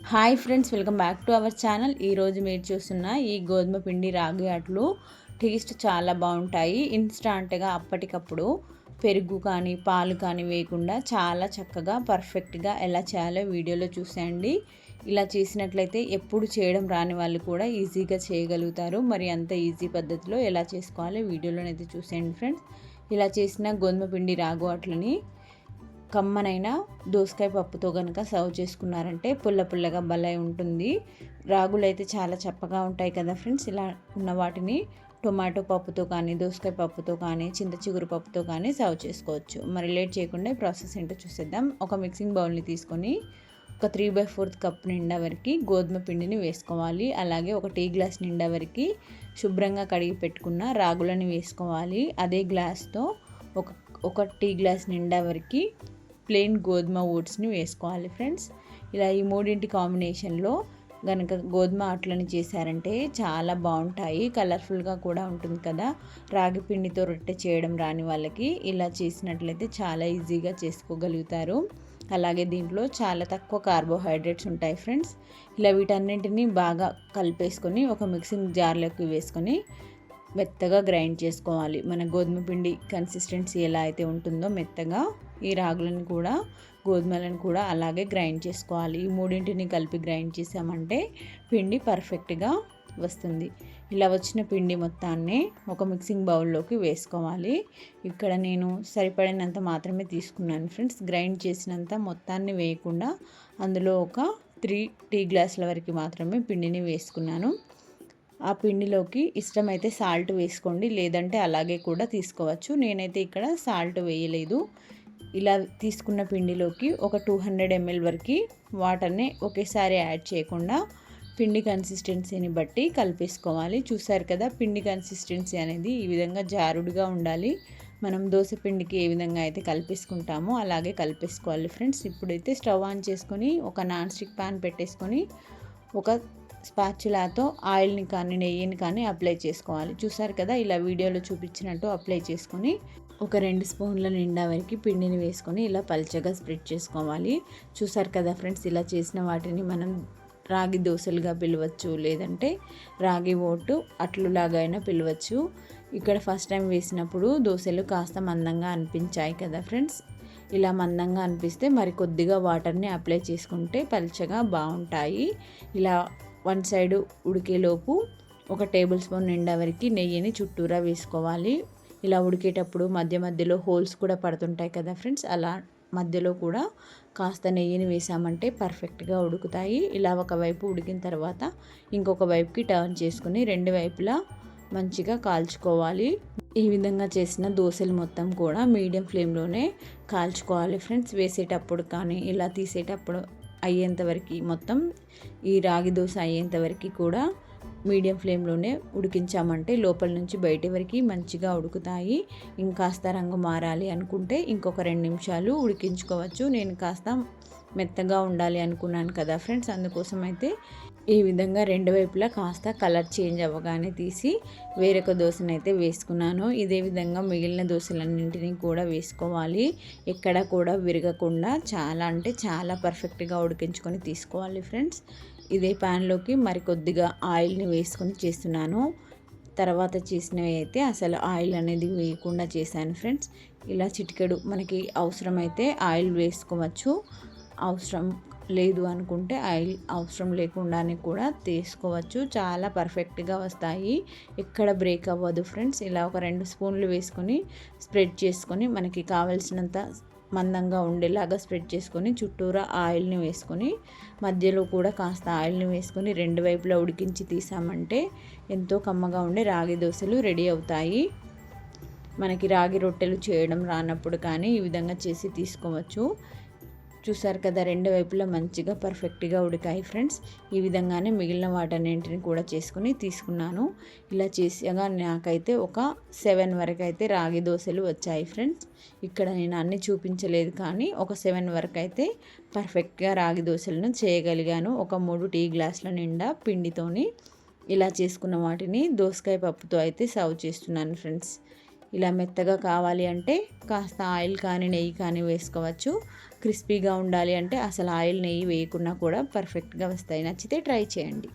Hi friends welcome back to our channel. ఈరోజు మీరు చూస్తున్న ఈ గోధుమ పిండి రాగి అట్లు టేస్ట్ చాలా బాగుంటాయి. ఇన్స్టాంట్గా అప్పటికప్పుడు పెరుగు కానీ పాలు కానీ వేయకుండా చాలా చక్కగా పర్ఫెక్ట్గా ఎలా చేయాలో వీడియోలో చూసేయండి. ఇలా చేసినట్లయితే ఎప్పుడు చేయడం రాని వాళ్ళు కూడా ఈజీగా చేయగలుగుతారు. మరి అంత ఈజీ పద్ధతిలో ఎలా చేసుకోవాలో వీడియోలోనైతే చూసేయండి ఫ్రెండ్స్. ఇలా చేసిన గోధుమ పిండి రాగు అట్లని కమ్మనైన దోసకాయ పప్పుతో కనుక సర్వ్ చేసుకున్నారంటే పుల్ల పుల్లగా భలే ఉంటుంది. రాగులు అయితే చాలా చప్పగా ఉంటాయి కదా ఫ్రెండ్స్. ఇలా ఉన్న వాటిని టొమాటో పప్పుతో కానీ దోసకాయ పప్పుతో కానీ చింత చిగురు పప్పుతో కానీ సర్వ్ చేసుకోవచ్చు. మరి లేట్ చేయకుండా ప్రాసెస్ ఏంటో చూసేద్దాం. ఒక మిక్సింగ్ బౌల్ని తీసుకొని ఒక త్రీ బై ఫోర్త్ కప్ నిండా వరకు గోధుమ పిండిని వేసుకోవాలి. అలాగే ఒక టీ గ్లాస్ నిండా వరకు శుభ్రంగా కడిగి పెట్టుకున్న రాగులని వేసుకోవాలి. అదే గ్లాస్తో ఒక ఒక టీ గ్లాస్ నిండా వరకు ప్లెయిన్ గోధుమ ఓట్స్ని వేసుకోవాలి ఫ్రెండ్స్. ఇలా ఈ మూడింటి కాంబినేషన్లో కనుక గోధుమ అట్లని చేశారంటే చాలా బాగుంటాయి. కలర్ఫుల్గా కూడా ఉంటుంది కదా. రాగి పిండితో రొట్టె చేయడం రాని వాళ్ళకి ఇలా చేసినట్లయితే చాలా ఈజీగా చేసుకోగలుగుతారు. అలాగే దీంట్లో చాలా తక్కువ కార్బోహైడ్రేట్స్ ఉంటాయి ఫ్రెండ్స్. ఇలా వీటన్నింటినీ బాగా కలిపేసుకొని ఒక మిక్సింగ్ జార్లోకి వేసుకొని మెత్తగా గ్రైండ్ చేసుకోవాలి. మన గోధుమ పిండి కన్సిస్టెన్సీ ఎలా అయితే ఉంటుందో మెత్తగా ఈ రాగులను కూడా గోధుమలను కూడా అలాగే గ్రైండ్ చేసుకోవాలి. ఈ మూడింటిని కలిపి గ్రైండ్ చేసామంటే పిండి పర్ఫెక్ట్గా వస్తుంది. ఇలా వచ్చిన పిండి మొత్తాన్ని ఒక మిక్సింగ్ బౌల్లోకి వేసుకోవాలి. ఇక్కడ నేను సరిపడినంత మాత్రమే తీసుకున్నాను ఫ్రెండ్స్ గ్రైండ్ చేసినంత మొత్తాన్ని వేయకుండా అందులో ఒక త్రీ టీ గ్లాసుల వరకు మాత్రమే పిండిని వేసుకున్నాను. ఆ పిండిలోకి ఇష్టమైతే సాల్ట్ వేసుకోండి లేదంటే అలాగే కూడా తీసుకోవచ్చు. నేనైతే ఇక్కడ సాల్ట్ వేయలేదు. ఇలా తీసుకున్న పిండిలోకి ఒక టూ హండ్రెడ్ ఎంఎల్ వరకు వాటర్ని ఒకేసారి యాడ్ చేయకుండా పిండి కన్సిస్టెన్సీని బట్టి కలిపేసుకోవాలి. చూసారు కదా పిండి కన్సిస్టెన్సీ అనేది ఈ విధంగా జారుడుగా ఉండాలి. మనం దోశ పిండికి ఏ విధంగా అయితే కలిపేసుకుంటామో అలాగే కలిపేసుకోవాలి. ఫ్రెండ్స్ ఇప్పుడైతే స్టవ్ ఆన్ చేసుకొని ఒక నాన్ స్టిక్ ప్యాన్ పెట్టేసుకొని ఒక స్పాచులాతో ఆయిల్ని కానీ నెయ్యిని కానీ అప్లై చేసుకోవాలి. చూసారు కదా ఇలా వీడియోలో చూపించినట్టు అప్లై చేసుకొని ఒక రెండు స్పూన్ల నిండా వరకు పిండిని వేసుకొని ఇలా పల్చగా స్ప్రెడ్ చేసుకోవాలి. చూసారు కదా ఫ్రెండ్స్ ఇలా చేసిన వాటిని మనం రాగి దోశలుగా పిలవచ్చు లేదంటే రాగి ఓటు అట్లులాగైనా అయినా పిలవచ్చు. ఇక్కడ ఫస్ట్ టైం వేసినప్పుడు దోశలు కాస్త మందంగా అనిపించాయి కదా ఫ్రెండ్స్. ఇలా మందంగా అనిపిస్తే మరి కొద్దిగా వాటర్ని అప్లై చేసుకుంటే పల్చగా బాగుంటాయి. ఇలా వన్ సైడ్ ఉడికేలోపు ఒక టేబుల్ స్పూన్ నిండా వరకు నెయ్యిని చుట్టూరా వేసుకోవాలి. ఇలా ఉడికేటప్పుడు మధ్య మధ్యలో హోల్స్ కూడా పడుతుంటాయి కదా ఫ్రెండ్స్ అలా మధ్యలో కూడా కాస్త నెయ్యిని వేసామంటే పర్ఫెక్ట్గా ఉడుకుతాయి. ఇలా ఒకవైపు ఉడికిన తర్వాత ఇంకొక వైపుకి టర్న్ చేసుకుని రెండు వైపులా మంచిగా కాల్చుకోవాలి. ఈ విధంగా చేసిన దోశలు మొత్తం కూడా మీడియం ఫ్లేమ్లోనే కాల్చుకోవాలి ఫ్రెండ్స్. వేసేటప్పుడు కానీ ఇలా తీసేటప్పుడు అయ్యేంతవరకు మొత్తం ఈ రాగి దోశ అయ్యేంతవరకు కూడా మీడియం ఫ్లేమ్లోనే ఉడికించామంటే లోపల నుంచి బయట వరకు మంచిగా ఉడుకుతాయి. ఇంకాస్త రంగు మారాలి అనుకుంటే ఇంకొక రెండు నిమిషాలు ఉడికించుకోవచ్చు. నేను కాస్త మెత్తగా ఉండాలి అనుకున్నాను కదా ఫ్రెండ్స్ అందుకోసం అయితే ఈ విధంగా రెండు వైపులా కాస్త కలర్ చేంజ్ అవ్వగానే తీసి వేరొక దోశనైతే వేసుకున్నాను. ఇదే విధంగా మిగిలిన దోశలన్నింటినీ కూడా వేసుకోవాలి. ఎక్కడ కూడా విరగకుండా చాలా అంటే చాలా పర్ఫెక్ట్గా ఉడికించుకొని తీసుకోవాలి ఫ్రెండ్స్. ఇదే ప్యాన్లోకి మరి కొద్దిగా ఆయిల్ని వేసుకొని చేస్తున్నాను. తర్వాత చేసినవి అయితే అసలు ఆయిల్ అనేది వేయకుండా చేశాను ఫ్రెండ్స్. ఇలా చిటికెడు మనకి అవసరమైతే ఆయిల్ వేసుకోవచ్చు. అవసరం లేదు అనుకుంటే ఆయిల్ అవసరం లేకుండానే కూడా తీసుకోవచ్చు. చాలా పర్ఫెక్ట్గా వస్తాయి. ఎక్కడ బ్రేక్ అవ్వదు ఫ్రెండ్స్. ఇలా ఒక రెండు స్పూన్లు వేసుకొని స్ప్రెడ్ చేసుకొని మనకి కావలసినంత మందంగా ఉండేలాగా స్ప్రెడ్ చేసుకొని చుట్టూరా ఆయిల్ని వేసుకొని మధ్యలో కూడా కాస్త ఆయిల్ని వేసుకొని రెండు వైపులా ఉడికించి తీసామంటే ఎంతో కమ్మగా ఉండే రాగి దోశలు రెడీ అవుతాయి. మనకి రాగి రొట్టెలు చేయడం రానప్పుడు కానీ ఈ విధంగా చేసి తీసుకోవచ్చు. చూసారు కదా రెండు వైపులా మంచిగా పర్ఫెక్ట్గా ఉడికాయి ఫ్రెండ్స్. ఈ విధంగానే మిగిలిన వాటన్నింటిని కూడా చేసుకుని తీసుకున్నాను. ఇలా చేసాగా నాకైతే ఒక సెవెన్ వరకు అయితే రాగి దోశలు వచ్చాయి ఫ్రెండ్స్. ఇక్కడ నేను అన్ని చూపించలేదు కానీ ఒక సెవెన్ వరకు అయితే పర్ఫెక్ట్గా రాగి దోశలను చేయగలిగాను. ఒక మూడు టీ గ్లాసుల నిండా పిండితోని ఇలా చేసుకున్న వాటిని దోసకాయ పప్పుతో అయితే సర్వ్ చేస్తున్నాను ఫ్రెండ్స్. ఇలా మెత్తగా కావాలి అంటే కాస్త ఆయిల్ కానీ నెయ్యి కానీ వేసుకోవచ్చు. క్రిస్పీగా ఉండాలి అంటే అసలు ఆయిల్ నెయ్యి వేయకుండా కూడా పర్ఫెక్ట్గా వస్తాయి. నచ్చితే ట్రై చేయండి.